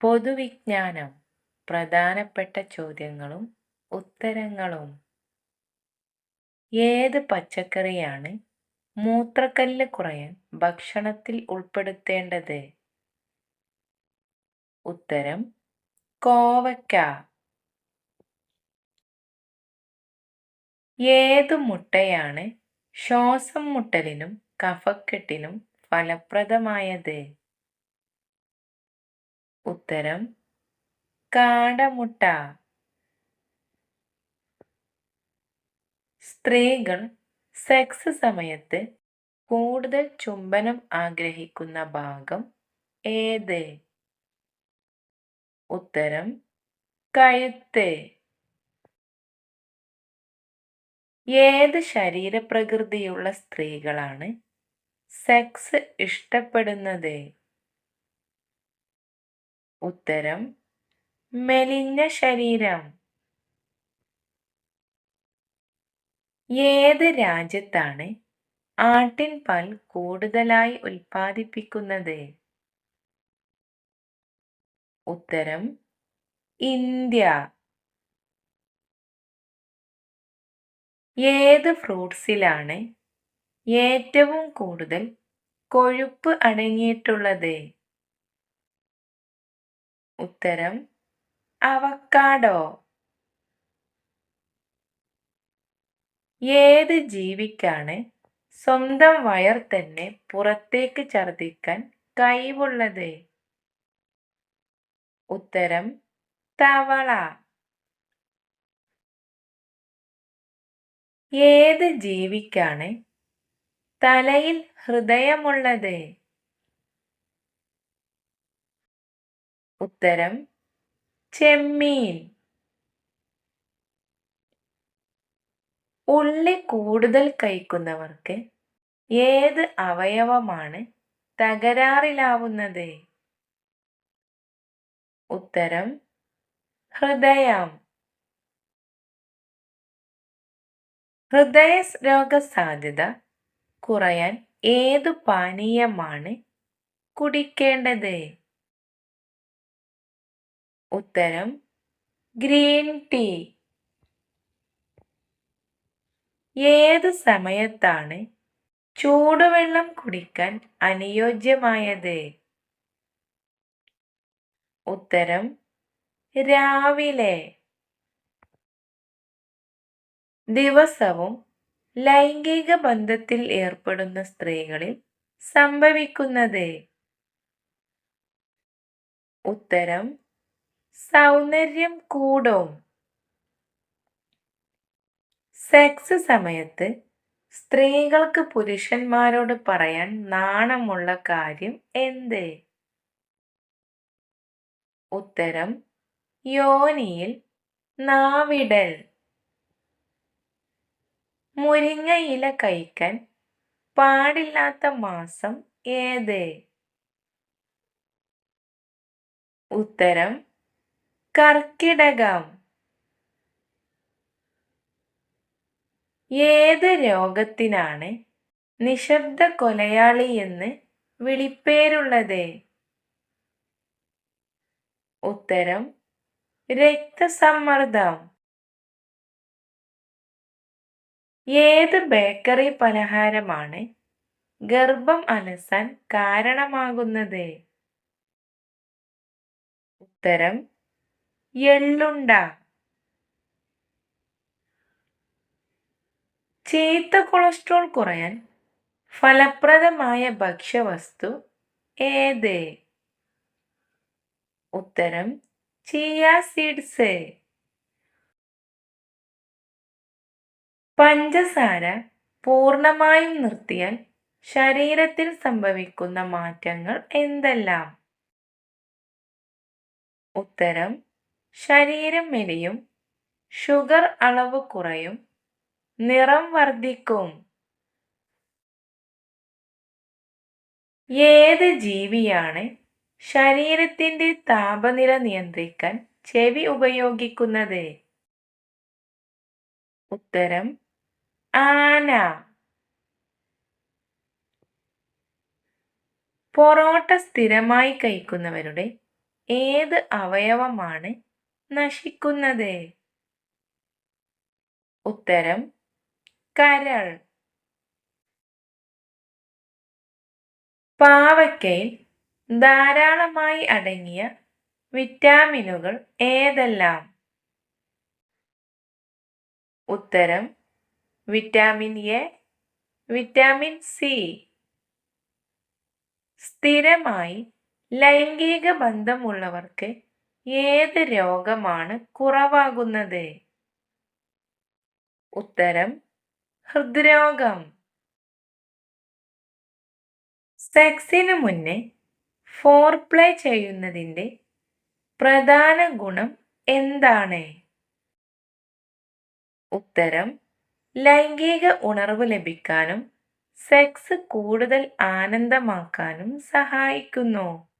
പൊതുവിജ്ഞാനം പ്രധാനപ്പെട്ട ചോദ്യങ്ങളും ഉത്തരങ്ങളും. ഏത് പച്ചക്കറിയാണ് മൂത്രക്കല്ല് കുറയാൻ ഭക്ഷണത്തിൽ ഉൾപ്പെടുത്തേണ്ടത്? ഉത്തരം കോവയ്ക്ക. ഏതു മുട്ടയാണ് ശ്വാസം മുട്ടലിനും കഫക്കെട്ടിനും ഫലപ്രദമായത്? ഉത്തരം കാടമുട്ട. സ്ത്രീകൾ സെക്സ് സമയത്ത് കൂടുതൽ ചുംബനം ആഗ്രഹിക്കുന്ന ഭാഗം ഏത്? ഉത്തരം കഴുത്ത്. ഏത് ശരീരപ്രകൃതിയുള്ള സ്ത്രീകളാണ് സെക്സ് ഇഷ്ടപ്പെടുന്നത്? ഉത്തരം മെലിഞ്ഞ ശരീരം. ഏത് രാജ്യത്താണ് ആട്ടിൻപാൽ കൂടുതലായി ഉൽപ്പാദിപ്പിക്കുന്നത്? ഉത്തരം ഇന്ത്യ. ഏത് ഫ്രൂട്ട്സിലാണ് ഏറ്റവും കൂടുതൽ കൊഴുപ്പ് അടങ്ങിയിട്ടുള്ളത്? ഉത്തരം അവക്കാഡോ ഏത് ജീവിക്കാണ് സ്വന്തം വയർ തന്നെ പുറത്തേക്ക് ഛർദ്ദിക്കാൻ കഴിവുള്ളത്? ഉത്തരം തവള. ഏത് ജീവിക്കാണ് തലയിൽ ഹൃദയമുള്ളത്? ഉത്തരം ചെമ്മീൻ. ഉള്ളി കൂടുതൽ കഴിക്കുന്നവർക്ക് ഏത് അവയവമാണ് തകരാറിലാവുന്നത്? ഉത്തരം ഹൃദയം. ഹൃദയ രോഗ സാധ്യത കുറയാൻ ഏതു പാനീയമാണ് കുടിക്കേണ്ടത്? ഉത്തരം ഗ്രീൻ ടീ. ഏത് സമയത്താണ് ചൂടുവെള്ളം കുടിക്കാൻ അനുയോജ്യമായത്? ഉത്തരം രാവിലെ. ദിവസവും ലൈംഗിക ബന്ധത്തിൽ ഏർപ്പെടുന്ന സ്ത്രീകളിൽ സംഭവിക്കുന്നത്? ഉത്തരം സൗന്ദര്യം കൂടും സെക്സ് സമയത്ത് സ്ത്രീകൾക്ക് പുരുഷന്മാരോട് പറയാൻ നാണമുള്ള കാര്യം എന്ത്? ഉത്തരം യോനിയിൽ നാവിടൽ. മുരിങ്ങ ഇല കഴിക്കാൻ പാടില്ലാത്ത മാസം ഏത്? ഉത്തരം കർക്കിടകം. ഏത് രോഗത്തിനാണ് നിശബ്ദ കൊലയാളി എന്ന് വിളിപ്പേരുള്ളത്? ഉത്തരം രക്തസമ്മർദ്ദം. ഏത് ബേക്കറി പലഹാരമാണ് ഗർഭം അലസാൻ കാരണമാകുന്നത്? ഉത്തരം എള്ളുണ്ട. ചീത്ത കൊളസ്ട്രോൾ കുറയാൻ ഫലപ്രദമായ ഭക്ഷ്യവസ്തു ഏത്? ഉത്തരം ചിയ സീഡ്സ്. പഞ്ചസാര പൂർണമായും നിർത്തിയാൽ ശരീരത്തിൽ സംഭവിക്കുന്ന മാറ്റങ്ങൾ എന്തെല്ലാം? ഉത്തരം ശരീരം മെലിയും ഷുഗർ അളവ് കുറയും നിറം വർദ്ധിക്കും. ഏത് ജീവിയാണ് ശരീരത്തിന്റെ താപനില നിയന്ത്രിക്കാൻ ചെവി ഉപയോഗിക്കുന്നത്? ഉത്തരം ആന. പൊറോട്ട സ്ഥിരമായി കഴിക്കുന്നവരുടെ ഏത് അവയവമാണ് നശിക്കുന്നത്. ഉത്തരം കരൾ. പാവയ്ക്കയിൽ ധാരാളമായി അടങ്ങിയ വിറ്റാമിനുകൾ ഏതെല്ലാം? ഉത്തരം വിറ്റാമിൻ എ വിറ്റാമിൻ സി. സ്ഥിരമായി ലൈംഗിക ബന്ധമുള്ളവർക്ക് ഏത് രോഗമാണ് കുറവാകുന്നത്? ഉത്തരം ഹൃദ്രോഗം. സെക്സിനു മുന്നേ ഫോർ പ്ലേ ചെയ്യുന്നതിന്റെ പ്രധാന ഗുണം എന്താണ്? ഉത്തരം ലൈംഗിക ഉണർവ് ലഭിക്കാനും സെക്സ് കൂടുതൽ ആനന്ദമാക്കാനും സഹായിക്കുന്നു.